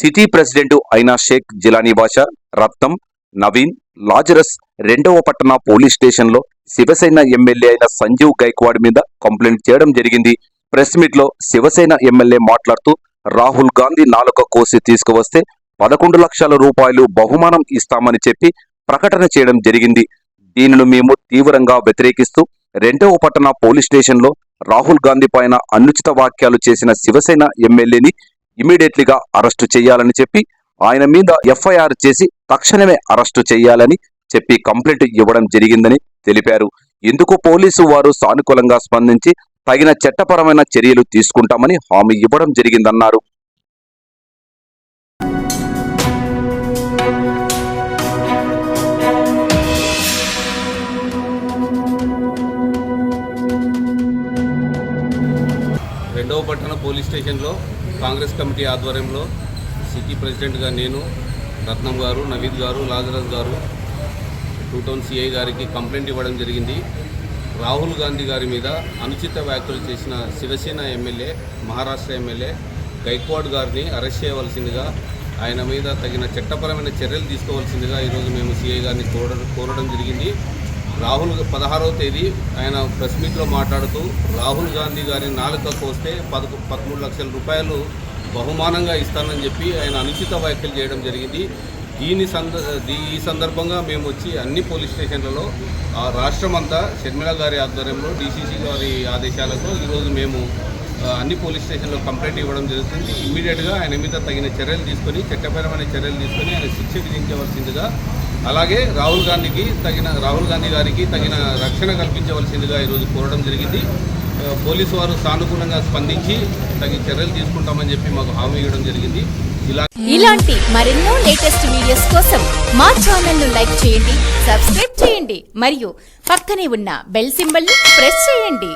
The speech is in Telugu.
సిటీ ప్రెసిడెంట్ అయిన షేక్ జిలానీ బాషా రత్నం నవీన్ లాజరస్ రెండవ పట్టణ పోలీస్ స్టేషన్లో శివసేన ఎమ్మెల్యే అయిన సంజీవ్ గైక్వాడ్ మీద కంప్లైంట్ చేయడం జరిగింది. ప్రెస్ మీట్లో శివసేన ఎమ్మెల్యే మాట్లాడుతూ రాహుల్ గాంధీ నాలుక కోసి తీసుకువస్తే పదకొండు లక్షల రూపాయలు బహుమానం ఇస్తామని చెప్పి ప్రకటన చేయడం జరిగింది. దీనిని మేము తీవ్రంగా వ్యతిరేకిస్తూ రెండవ పట్టణ పోలీస్ స్టేషన్లో రాహుల్ గాంధీ పైన అనుచిత వాక్యాలు చేసిన శివసేన ఎమ్మెల్యేని ఇమీడియట్లీగా అరెస్టు చేయాలని చెప్పి ఆయన మీద ఎఫ్ఐఆర్ చేసి తక్షణమే అరెస్టు చేయాలని చెప్పి కంప్లైంట్ ఇవ్వడం జరిగిందని తెలిపారు. ఇందుకు పోలీసు వారు సానుకూలంగా స్పందించి తగిన చట్టపరమైన చర్యలు తీసుకుంటామని హామీ ఇవ్వడం జరిగిందన్నారు. రెండవ పట్టణ పోలీస్ స్టేషన్లో కాంగ్రెస్ కమిటీ ఆధ్వర్యంలో సిటీ ప్రెసిడెంట్గా నేను రత్నం గారు నవీద్ గారు లాజరస్ గారు టూ టౌన్ సిఐ గారికి కంప్లైంట్ ఇవ్వడం జరిగింది. రాహుల్ గాంధీ గారి మీద అనుచిత వ్యాఖ్యలు చేసిన శివసేన ఎమ్మెల్యే మహారాష్ట్ర ఎమ్మెల్యే గైక్వాడ్ గారిని అరెస్ట్ చేయవలసిందిగా ఆయన మీద తగిన చట్టపరమైన చర్యలు తీసుకోవాల్సిందిగా ఈరోజు మేము సిఐ గారిని కోరడం కోరడం జరిగింది. రాహుల్ పదహారవ తేదీ ఆయన ప్రెస్ మీట్లో మాట్లాడుతూ రాహుల్ గాంధీ గారి నాలుక కోస్తే పదకొ పదమూడు లక్షల రూపాయలు బహుమానంగా ఇస్తానని చెప్పి ఆయన అనుచిత వ్యాఖ్యలు చేయడం జరిగింది. దీని సంద దీ- ఈ సందర్భంగా మేము వచ్చి అన్ని పోలీస్ స్టేషన్లలో ఆ రాష్ట్రం అంతా షర్మిల గారి ఆధ్వర్యంలో డీసీసీ గారి ఆదేశాలతో ఈరోజు మేము అన్ని పోలీస్ స్టేషన్లో కంప్లైంట్ ఇవ్వడం జరుగుతుంది. ఇమ్మీడియట్గా ఆయన మీద తగిన చర్యలు తీసుకొని చట్టపరమైన చర్యలు తీసుకొని ఆయన శిక్ష విధించవలసిందిగా అలాగే రాహుల్ గాంధీకి తగిన రాహుల్ గాంధీ గారికి తగిన రక్షణ కల్పించవలసిందిగా ఈరోజు కోరడం జరిగింది. పోలీసు వారు సానుకూలంగా స్పందించి తగిన చర్యలు తీసుకుంటామని చెప్పి మాకు హామీ ఇవ్వడం జరిగింది. ఇలాంటి మరెన్నో లేటెస్ట్ వీడియోస్ కోసం మా ఛానల్ను లైక్ చేయండి సబ్స్క్రైబ్ చేయండి మరియు పక్కనే ఉన్న బెల్ సింబల్ని ప్రెస్ చేయండి.